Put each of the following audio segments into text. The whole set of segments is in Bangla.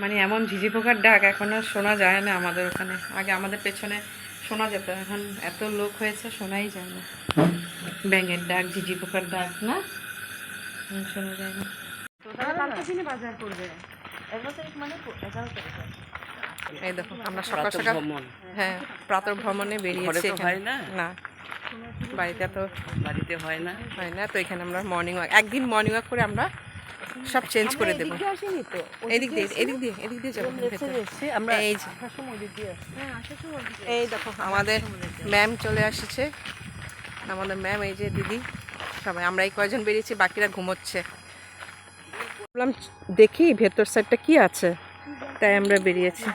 মানে এমন ঝিঝি পোকার ডাক এখন আর শোনা যায় না আমাদের ওখানে। আগে আমাদের পেছনে শোনা যেত এখন এত লোক হয়েছে শোনাই যায় না। ব্যাঙের ডাক ঝিঝি পোকার ডাক না? শোনা যায় না। বাজার করবে। এই দেখো আমরা সকাল সকাল হ্যাঁ প্রাতঃ ভ্রমণে বেরিয়েছি ঘরে তো এখানে। হয় না। না। বাড়িতে তো বাড়িতে হয় না? হয় না তো এখানে আমরা মর্নিং ওয়াক একদিন মর্নিং ওয়াক করে আমরা সব চেঞ্জ করে দেবো। এদিক দিয়ে এদিক দিয়ে এদিক দিয়ে যাব। আমরা এই যে। এই দেখো আমাদের ম্যাম চলে আসছে। আমাদের ম্যাম এই যে দিদি সবাই আমরা এই কয়জন বেরিয়েছি বাকিরা ঘুমোচ্ছে। ভাবলাম দেখি ভেতর সাইডটা কি আছে। তাই আমরা বেরিয়েছি।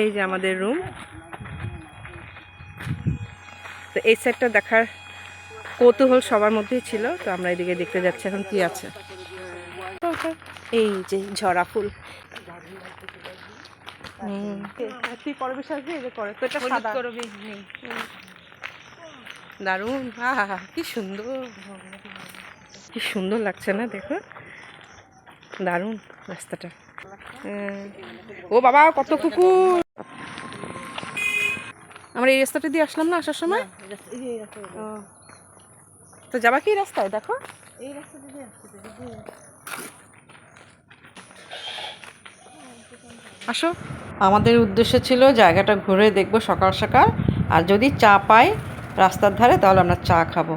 এই যে আমাদের রুম তো এই সাইডটা দেখার কৌতূহল সবার মধ্যেই ছিল তো আমরা এদিকে দেখতে যাচ্ছি এখন কি আছে। এই যে ঝরা ফুল। হুম। তুই করবি সাজবি এই যে করে। তো এটা সাদা। দারুণ। কি সুন্দর। কি সুন্দর লাগছে না দেখো। দারুণ রাস্তাটা। হ্যাঁ। ও বাবা কত কুকুর! আমরা এই রাস্তাটা দিয়ে আসলাম না আসার সময়? ও। তো যাবা কি রাস্তায় দেখো? আসো। আমাদের উদ্দেশ্য ছিল জায়গাটা ঘুরে দেখব সকাল সকাল। আর যদি চা পাই রাস্তার ধারে তাহলে আমরা চা খাব।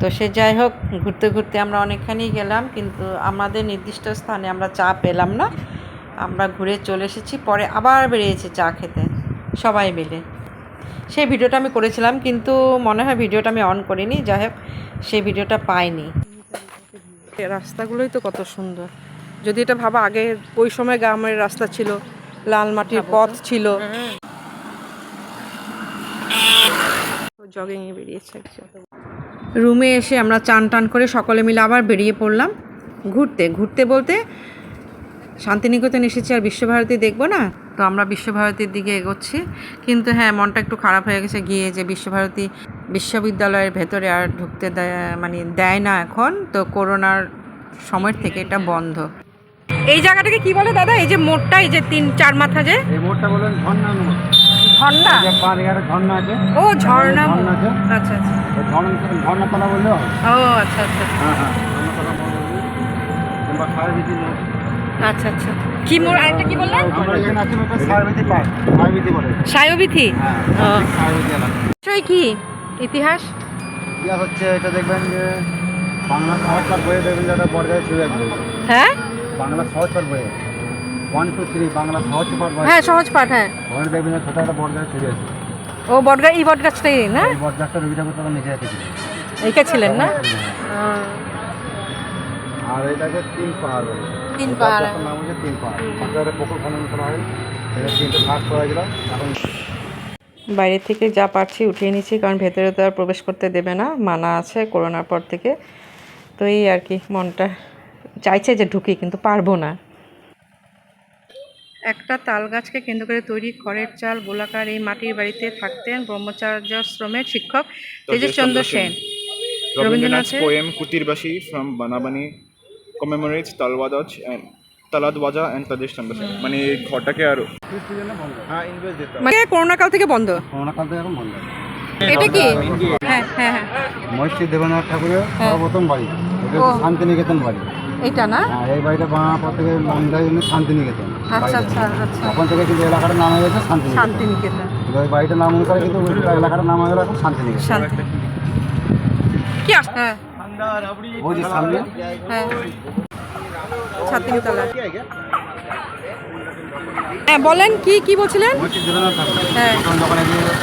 তো সে যাই হোক ঘুরতে ঘুরতে আমরা অনেকখানি গেলাম কিন্তু আমাদের নির্দিষ্ট স্থানে আমরা চা পেলাম না। আমরা ঘুরে চলে এসেছি পরে আবার বেরিয়েছি চা খেতে সবাই মিলে। সেই ভিডিওটা আমি করেছিলাম কিন্তু মনে হয় ভিডিওটা আমি অন করিনি যাই হোক সেই ভিডিওটা পাইনি। রাস্তাগুলোই তো কত সুন্দর। যদি এটা ভাবা আগে ওই সময় গ্রামের রাস্তা ছিল লাল মাটির পথ ছিল। জগিং এ বেরিয়েছে রুমে এসে আমরা চান টান করে সকলে মিলে আবার বেরিয়ে পড়লাম। ঘুরতে ঘুরতে বলতে শান্তিনিকেতন এসেছি আর বিশ্বভারতী দেখব না? তো আমরা বিশ্বভারতীর দিকে এগোচ্ছি। কিন্তু হ্যাঁ মনটা একটু খারাপ হয়ে গেছে গিয়ে যে বিশ্বভারতী বিশ্ববিদ্যালয়ের ভেতরে আর ঢুকতে দেয় মানে দেয় না এখন। তো করোনার সময়ের থেকে এটা বন্ধ। এই জায়গাটাকে কি বলে দাদা? এই যে মোড়টা এই যে তিন চার মাথা যে? এই মোড়টা বললেন ঝর্ণা মোড়। ঝর্ণা? ঝর্ণা আছে। ও ঝর্ণা আছে। আচ্ছা আচ্ছা। ঝর্ণা বললেও হবে। ও আচ্ছা আচ্ছা। হ্যাঁ হ্যাঁ। আচ্ছা আচ্ছা। কি মোড়? আরেকটা কি বললেন? সায়বিথি হ্যাঁ। নিশ্চয়ই কি? ইতিহাস? ইতিহাস হচ্ছে এটা দেখবেন যে বাংলা সহজপাঠ বইয়ে দেখবেন যে একটা বর্গায় ছবি হ্যাঁ? বাংলা সহজপাঠ বইয়ে। One two three Bangla Sahajpath বই হ্যাঁ সহজ পাঠ হ্যাঁ। ওখানে দেখবেন ছোটো একটা ছবি আছে ও বটগাছ এই বটগাছটাই না? এই বরগাছটা রবি ঠাকুর তখন ছিলেন না? আর এটাকে তিন পাহাড় বলে। তিন পাহাড়। নাম হচ্ছে তিন পাহাড়। পুকুর খনন করা হয়। এটা তিনটে ভাগ করা গেল এখন বাইরে থেকে যা পারছি উঠিয়ে নিচ্ছি কারণ ভেতরে তো আর প্রবেশ করতে দেবে না। মানা আছে করোনার পর থেকে। তো এই আর কি মনটা। চাইছে যে ঢুকি কিন্তু পারব না। একটা তাল গাছকে কেন্দ্র করে তৈরি খড়ের চাল গোলাকার এই মাটির বাড়িতে থাকতেন ব্রহ্মচার্যাশ্রমের শিক্ষক Tejeshchandra Sen. Rabindranath poem Kutirbashi from Banabani commemorates Talwadaj and Taladwaja and Tadesh Chandra মানে এই ঘরটাকে আর হ্যাঁ মানে করোনা কাল থেকে বন্ধ? করোনা কাল থেকে এখন বন্ধ। এটা কি? হ্যাঁ হ্যাঁ হ্যাঁ। মহর্ষি দেবেন্দ্রনাথ ঠাকুরের সর্বপ্রথম বাড়ি। শান্তিনিকেতন বাড়ি। এটা না? হ্যাঁ এই বাড়িটা বানানোর পর থেকে দেয় জন্য শান্তিনিকেতন আচ্ছা আচ্ছা আচ্ছা। তখন থেকে কিন্তু এলাকাটার নাম হয়ে গেছে শান্তিনিকেতন। শান্তিনিকেতন। ওই বাড়িটার নাম অনুসারে কিন্তু ওই এলাকাটার নাম হয়ে গেল এখন শান্তিনিকেতন। শান্তি কি আসছে হ্যাঁ। ওই যে সামনে। হ্যাঁ। ছাতিমতলা হ্যাঁ বলেন কি কি বলছিলেন? হ্যাঁ।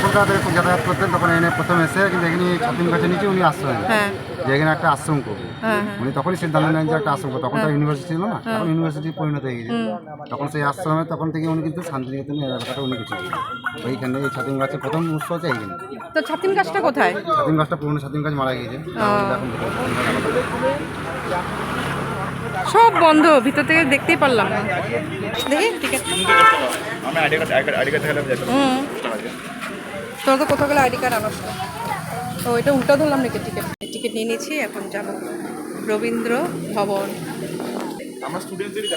কলকাতা থেকে যাতায়াত করতেন তখন এনে প্রথম এসে কিন্তু এখানে নিচে উনি আশ্রয় হ্যাঁ। যে এখানে একটা আশ্রম করব। হ্যাঁ উনি তখনই সিদ্ধান্ত নেন যে একটা আশ্রম করব। তখন তো ইউনিভার্সিটি ছিল না তখন ইউনিভার্সিটি পরিণত হয়ে গেছে। তখন সেই আশ্রমে তখন থেকে উনি কিন্তু এলাকাটা উনি কিছু ওইখানে এই ছাতিম গাছের প্রথম উৎস হচ্ছে এইখানে। তো ছাতিম গাছটা কোথায়? ছাতিম গাছটা পুরনো ছাতিম গাছ মারা গিয়েছে। এখন সব বন্ধ ভিতর থেকে দেখতেই পারলাম না। দেখি টিকিট আমি আইডি কার্ড আইডি কার্ড দেখালাম দেখো হুম। তোর তো কোথাও গেলে আইডি কার্ড আনাস তো এটা উল্টা ধরলাম নাকি টিকিট টিকিট নিয়ে নিয়েছি এখন যাব। রবীন্দ্র ভবন। আমার স্টুডেন্টদেরই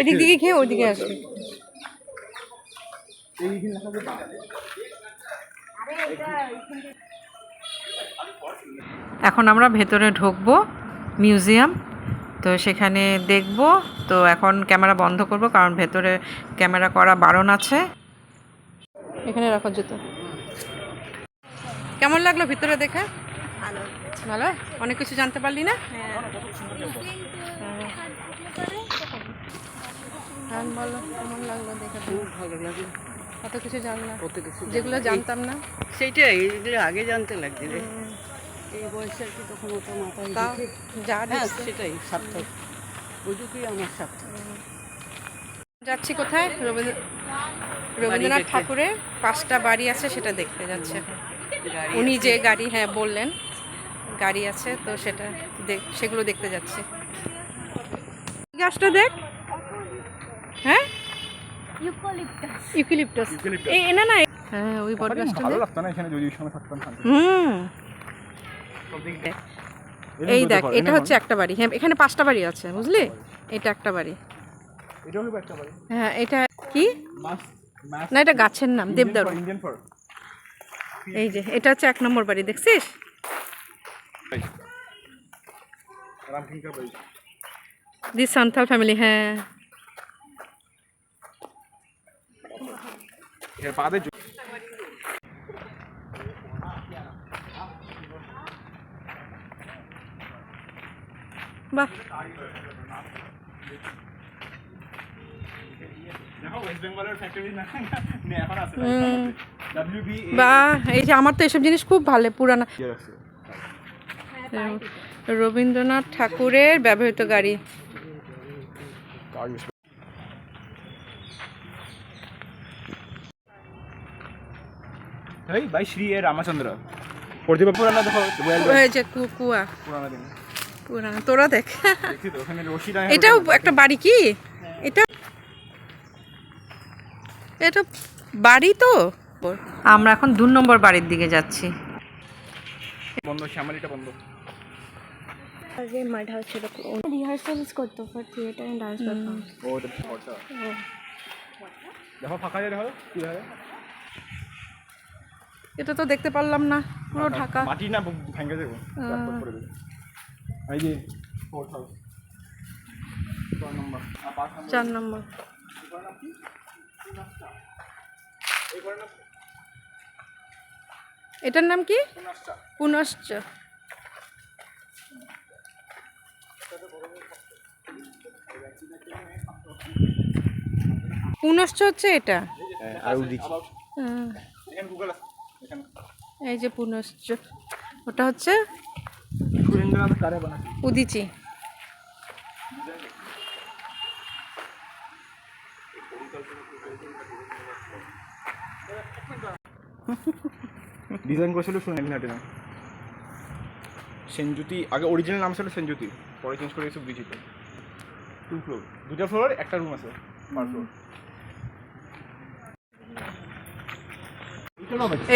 এদিক দিকে খেয়ে ওইদিকে আসবে। এখন আমরা ভেতরে ঢুকবো। মিউজিয়াম। তো সেখানে দেখব। তো এখন ক্যামেরা বন্ধ করব কারণ ভেতরে ক্যামেরা করা বারণ আছে। এখানে রাখো জুতো। কেমন লাগল ভিতরে দেখে? ভালো। ভালো? অনেক কিছু জানতে পারলি না? হ্যাঁ। বলো কেমন লাগল দেখে? খুব ভালো লাগল কত কিছু জানলাম। যেগুলো জানতাম না। সেইটাই এগুলো আগে জানতে লাগছে রে। এই বয়সে আর কি তখন ওটা মাথায় যা হ্যাঁ সেটাই সার্থক। ওইটুকুই আমার সার্থক। যাচ্ছি কোথায়? রবীন্দ্র রবীন্দ্রনাথ ঠাকুরের পাঁচটা বাড়ি আছে সেটা দেখতে যাচ্ছে। উনি যে গাড়ি হ্যাঁ বললেন। গাড়ি আছে তো সেটা দেখ সেগুলো দেখতে যাচ্ছে। গাছটা দেখ। হ্যাঁ? ইউক্যালিপটাস। এই না না হ্যাঁ ওই বড় গাছটা ভালো লাগতো না এখানে যদি সময় থাকতাম হুম। এই দেখ এটা হচ্ছে একটা বাড়ি। হ্যাঁ এখানে পাঁচটা বাড়ি আছে বুঝলি? এটা একটা বাড়ি। হ্যাঁ এটা কি? না এটা গাছের নাম দেবদারু। এই যে এটা হচ্ছে এক নম্বর বাড়ি দেখছিস? দি সান্থাল ফ্যামিলি হ্যাঁ এর পাদে বাহ দেখো ওয়েস্ট বেঙ্গলের ফ্যাক্টরি না নে এখন আছে হুম। ডব্লিউবি বা এই যে আমার তো এসব জিনিস খুব ভালো পুরানা। রবীন্দ্রনাথ ঠাকুরের ব্যবহৃত গাড়ি। ভাই শ্রী এ রামচন্দ্র। প্রতিভা পুরানা দেখো কুয়া। পুরানা দিন। পুরানা তোরা দেখ। এটাও একটা বাড়ি কি? এটা এটা বাড়ি তো? আমরা এখন দু নম্বর বাড়ির দিকে যাচ্ছি। বন্ধ শ্যামালিটা বন্ধ। আগে মাড হাউস ছিল রিহার্সালস করতো for theatre and dance perform ও এটা দেখো ফাঁকা যায় দেখো কি হয়? এটা তো দেখতে পারলাম না পুরো ঢাকা। মাটি না ভেঙে দেবো। এই যে ফোর্থ হাউস নম্বর চার নম্বর। এটার নাম কি? পুনশ্চ। পুনশ্চ হচ্ছে এটা? আর উদিচি হুম, এখানে গুগল আছে। এখানে। এই যে পুনশ্চ। ওটা হচ্ছে সুরেন্দ্রনাথ কারে বানাচ্ছে। উদিচি। ডিজাইন করেছিল সুরেন্দ্রনাথ না সেনজ্যোতি আগে অরিজিনাল নাম ছিল সেনজ্যোতি পরে চেঞ্জ করে গেছে বিজিতে টু ফ্লোর দুটা ফ্লোর একটা রুম আছে পার ফ্লোর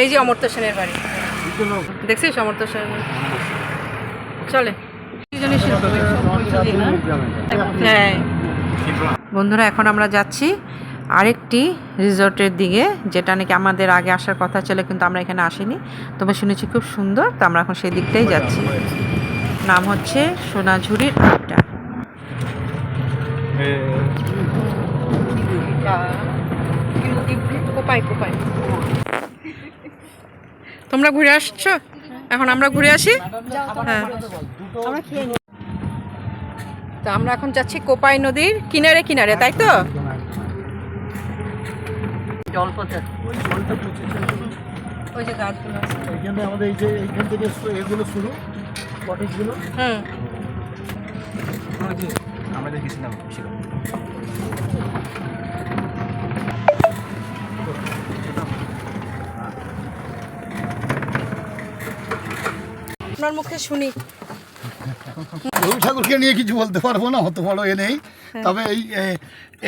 এই যে অমর্ত্য সেনের বাড়ি। দেখছিস অমর্ত্য সেনের বাড়ি? চলে। হ্যাঁ। বন্ধুরা, এখন আমরা যাচ্ছি আরেকটি রিসর্টের দিকে, যেটা নাকি আমাদের আগে আসার কথা ছিল, কিন্তু আমরা এখানে আসিনি। তবে শুনেছি খুব সুন্দর, তো আমরা এখন সেই দিকটাই যাচ্ছি। নাম হচ্ছে সোনাঝুরির আড্ডা। তোমরা ঘুরে আসছো? এখন আমরা ঘুরে আসি? হ্যাঁ। আমরা তো আমরা এখন যাচ্ছি কোপাই নদীর কিনারে কিনারে তাই তো? ওই যে গাছগুলো এখানে আমাদের এই যে এইখান থেকে এগুলো শুরু হুম। আমরা দেখেছিলাম আপনার মুখে শুনি। রবি ঠাকুরকে নিয়ে কিছু বলতে পারব না অত বড় এ নেই। তবে এই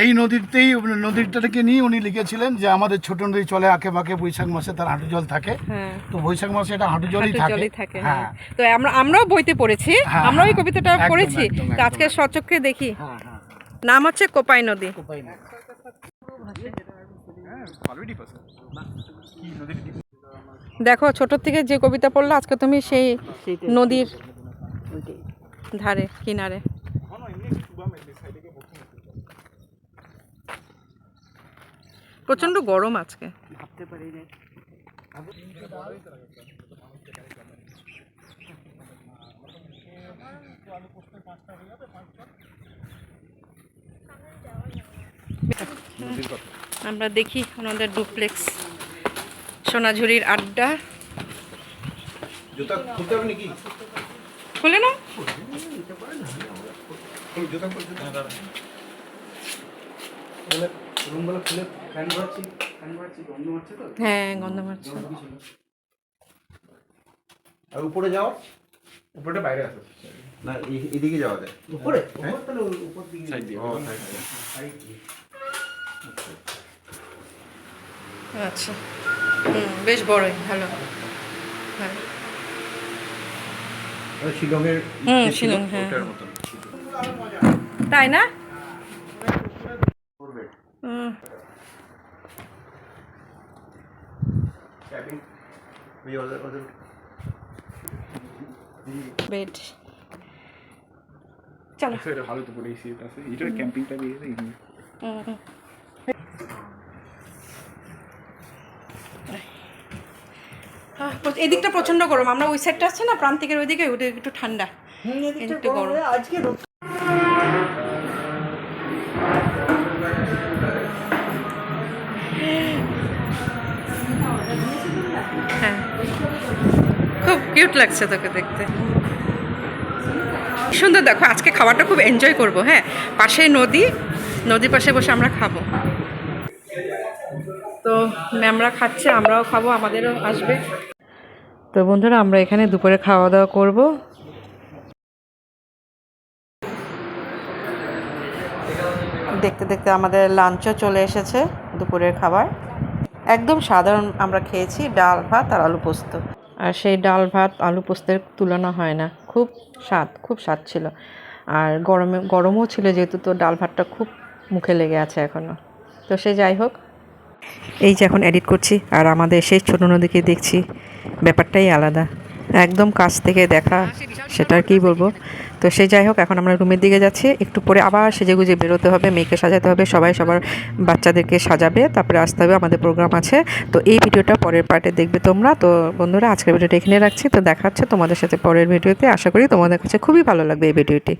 এই নদীতেই নদীটাকে নিয়ে উনি লিখেছিলেন যে আমাদের ছোট নদী চলে আঁকে বাঁকে বৈশাখ মাসে তার হাঁটু জল থাকে। হ্যাঁ। তো বৈশাখ মাসে এটা হাঁটু জলই থাকে। হ্যাঁ। হ্যাঁ। তো আমরা আমরাও বইতে পড়েছি। হ্যাঁ, আমরাও এই হ্যাঁ, কবিতাটা পড়েছি। তো আজকে। সচক্ষে দেখি। হ্যাঁ হ্যাঁ। নাম হচ্ছে কোপাই নদী। উপায় নেই। দেখো ছোট থেকে যে কবিতা পড়ল আজকে তুমি সেই নদীর ধারে কিনারে। প্রচণ্ড গরম আজকে। ভাবতে পারি আমরা দেখি ওনাদের ডুপ্লেক্স। সোনাঝুরির আড্ডা। জুতা খুলতে হবে নাকি? খুলে না হ্যাঁ গন্ধ মারছে। আর উপরে যাও উপরটা বাইরে আছে না এই- এদিকে যাওয়া যায়। উপরে? উপর দিকে সাইড দিয়ে। সাইড দিয়ে। আচ্ছা। হুম বেশ বড়ই ভালো। হ্যাঁ। শিলংয়ের হুম শিলং হ্যাঁ। তাই না? হুম, বেড চলো। এটা ভালো তো পড়ে এসি এটা ক্যাম্পিংটা দিয়ে হুম, হুম। আহ, প্রচ- এদিকটা প্রচণ্ড গরম। আমরা ওই সাইডটা আছে না প্রান্তিকের ওইদিকে ওটা একটু ঠান্ডা। একটু গরম। আজকে হ্যাঁ। খুব কিউট লাগছে তোকে দেখতে। সুন্দর দেখো আজকে খাবারটা খুব এনজয় করব হ্যাঁ। পাশে নদী নদীর পাশে বসে আমরা খাব। তো ম্যামরা খাচ্ছে আমরাও খাব আমাদেরও আসবে। তো বন্ধুরা আমরা এখানে দুপুরে খাওয়া দাওয়া করব। দেখতে দেখতে আমাদের লাঞ্চও চলে এসেছে দুপুরের খাবার। একদম সাধারণ আমরা খেয়েছি ডাল ভাত আর আলু পোস্ত। আর সেই ডাল ভাত আলু পোস্তের তুলনা হয় না। খুব স্বাদ খুব স্বাদ ছিল। আর গরমে গরমও ছিল যেহেতু তো ডাল ভাতটা খুব মুখে লেগে আছে এখনও তো সে যাই হোক এই যে এখন এডিট করছি, আর আমাদের সেই ছোট নদীকে দেখছি, ব্যাপারটাই আলাদা। একদম কাছ থেকে দেখা সেটা আর কী বলব? তো সে যাই হোক, এখন আমরা রুমের দিকে যাচ্ছি, একটু পরে আবার সেজে গুজে বেরোতে হবে, মেয়েকে সাজাতে হবে, সবাই সবার বাচ্চাদেরকে সাজাবে, তারপরে আসতে হবে, আমাদের প্রোগ্রাম আছে। তো এই ভিডিওটা পরের পার্টে দেখবে তোমরা। তো বন্ধুরা, আজকের ভিডিওটা এখানে রাখছি। তো দেখা হচ্ছে তোমাদের সাথে পরের ভিডিওতে। আশা করি তোমাদের কাছে খুবই ভালো লাগবে এই ভিডিওটি।